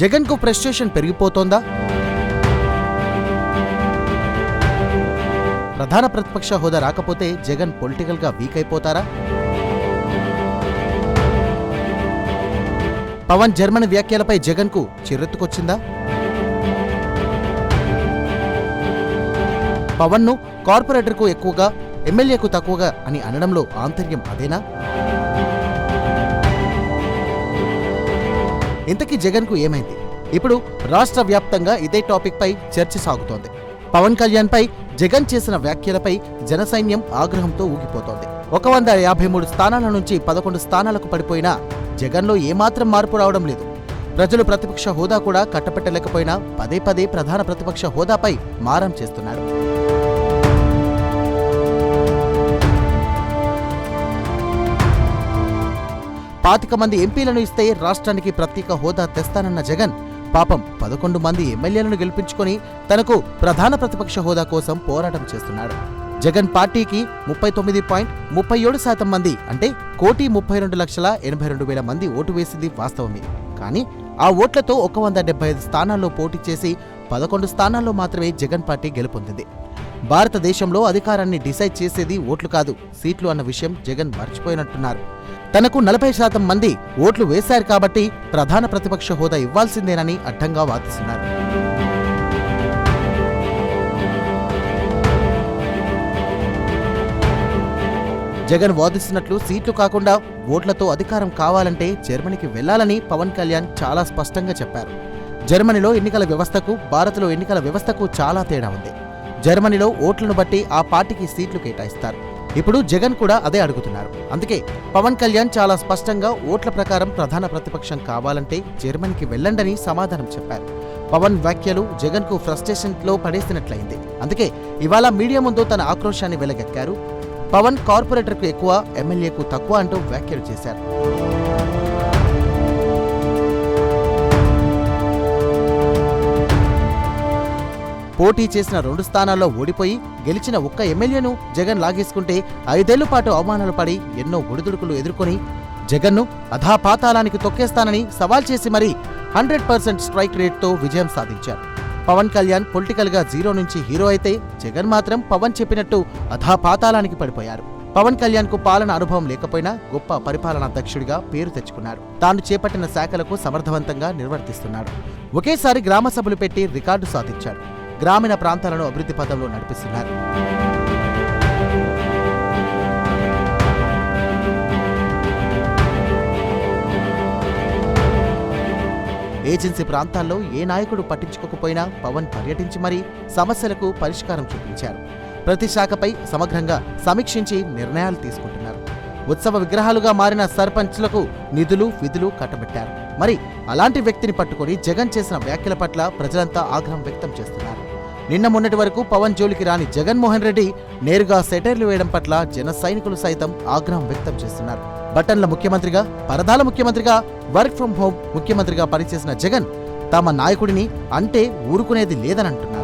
జగన్కు ఫ్రస్ట్రేషన్ పెరిగిపోతోందా? ప్రధాన ప్రతిపక్ష హోదా రాకపోతే జగన్ పొలిటికల్గా వీక్ అయిపోతారా పవన్ జర్మన్ వ్యాఖ్యలపై జగన్కు చిరెత్తుకొచ్చిందా పవన్ను కార్పొరేటర్కు ఎక్కువగా ఎమ్మెల్యేకు తక్కువగా అని అనడంలో ఆంతర్యం అదేనా? ఇంతకీ జగన్కు ఏమైంది? ఇప్పుడు రాష్ట్ర వ్యాప్తంగా ఇదే టాపిక్ పై చర్చ సాగుతోంది. పవన్ కళ్యాణ్ పై జగన్ చేసిన వ్యాఖ్యలపై జనసైన్యం ఆగ్రహంతో ఊగిపోతోంది. ఒక వంద యాభై మూడు స్థానాల నుంచి పదకొండు స్థానాలకు పడిపోయినా జగన్లో ఏమాత్రం మార్పు రావడం లేదు. ప్రజలు ప్రతిపక్ష హోదా కూడా కట్టపెట్టలేకపోయినా పదే పదే ప్రధాన ప్రతిపక్ష హోదాపై మారం చేస్తున్నారు పాతిక మంది ఎంపీలను ఇస్తే రాష్ట్రానికి ప్రత్యేక హోదా తెస్తానన్న జగన్ పాపం పదకొండు మంది ఎమ్మెల్యేలను గెలిపించుకొని తనకు ప్రధాన ప్రతిపక్ష హోదా కోసం పోరాటం చేస్తున్నాడు. జగన్ పార్టీకి ముప్పై తొమ్మిది పాయింట్ ముప్పై ఏడు శాతం మంది అంటే కోటి ముప్పై రెండు లక్షల ఎనభై రెండు వేల మంది ఓటు వేసింది వాస్తవమే. కానీ ఆ ఓట్లతో ఒక వంద డెబ్బై ఐదు స్థానాల్లో పోటీ చేసి పదకొండు స్థానాల్లో మాత్రమే జగన్ పార్టీ గెలుపొందింది. భారతదేశంలో అధికారాన్ని డిసైడ్ చేసేది ఓట్లు కాదు సీట్లు అన్న విషయం జగన్ మర్చిపోయినట్టున్నారు. తనకు నలభై శాతం మంది ఓట్లు వేశారు కాబట్టి ప్రధాన ప్రతిపక్ష హోదా ఇవ్వాల్సిందేనని అడ్డంగా వాదిస్తున్నారు. జగన్ వాదిస్తున్నట్లు సీట్లు కాకుండా ఓట్లతో అధికారం కావాలంటే జర్మనీకి వెళ్ళాలని పవన్ కళ్యాణ్ చాలా స్పష్టంగా చెప్పారు. జర్మనీలో ఎన్నికల వ్యవస్థకు భారత్లో ఎన్నికల వ్యవస్థకు చాలా తేడా ఉంది. జర్మనీలో ఓట్లను బట్టి ఆ పార్టీకి సీట్లు కేటాయిస్తారు. ఇప్పుడు జగన్ కూడా అదే అడుగుతున్నారు. అందుకే పవన్ కళ్యాణ్ చాలా స్పష్టంగా ఓట్ల ప్రకారం ప్రధాన ప్రతిపక్షం కావాలంటే జర్మనీకి వెళ్ళండని సమాధానం చెప్పారు. పవన్ వ్యాఖ్యలు జగన్కు ఫ్రస్ట్రేషన్లో పడేసినట్లయింది. అందుకే ఇవాళ మీడియా ముందు తన ఆక్రోశాన్ని వెలగెక్కారు. పవన్ కార్పొరేటర్కు ఎక్కువ ఎమ్మెల్యేకు తక్కువ అంటూ వ్యాఖ్యలు చేశారు. పోటీ చేసిన రెండు స్థానాల్లో ఓడిపోయి గెలిచిన ఒక్క ఎమ్మెల్యేను జగన్ లాగేసుకుంటే ఐదేళ్ళ పాటు అవమానాలు పడి ఎన్నో ఒడిదుడుకులు ఎదుర్కొని జగన్ను అధాపాతాళానికి తొక్కేస్తానని సవాల్ చేసి మరీ హండ్రెడ్ పర్సెంట్ స్ట్రైక్ రేట్తో విజయం సాధించారు. పవన్ కళ్యాణ్ పొలిటికల్గా జీరో నుంచి హీరో అయితే జగన్ మాత్రం పవన్ చెప్పినట్టు అధాపాతాళానికి పడిపోయారు. పవన్ కళ్యాణ్కు పాలన అనుభవం లేకపోయినా గొప్ప పరిపాలనా దక్షుడిగా పేరు తెచ్చుకున్నాడు తాను చేపట్టిన శాఖలకు సమర్థవంతంగా నిర్వర్తిస్తున్నాడు. ఒకేసారి గ్రామ సభలు పెట్టి రికార్డు సాధించాడు. గ్రామీణ ప్రాంతాలను అభివృద్ధి పథంలో నడిపిస్తున్నారు. ఏజెన్సీ ప్రాంతాల్లో ఏ నాయకుడు పట్టించుకోకపోయినా పవన్ పర్యటించి మరీ సమస్యలకు పరిష్కారం చూపించారు. ప్రతి శాఖపై సమగ్రంగా సమీక్షించి నిర్ణయాలు తీసుకుంటున్నారు. ఉత్సవ విగ్రహాలుగా మారిన సర్పంచ్లకు నిధులు విధులు కట్టబెట్టారు. మరి అలాంటి వ్యక్తిని పట్టుకొని జగన్ చేసిన వ్యాఖ్యల పట్ల ప్రజలంతా ఆగ్రహం వ్యక్తం చేస్తున్నారు. నిన్న మొన్నటి వరకు పవన్ జోలికి రాని జగన్మోహన్ రెడ్డి నేరుగా సెటైర్లు వేయడం పట్ల జన సైనికులు సైతం ఆగ్రహం వ్యక్తం చేస్తున్నారు. బటన్ల ముఖ్యమంత్రిగా పరదాల ముఖ్యమంత్రిగా వర్క్ ఫ్రం హోం ముఖ్యమంత్రిగా పనిచేసిన జగన్ తమ నాయకుడిని అంటే ఊరుకునేది లేదని అంటున్నారు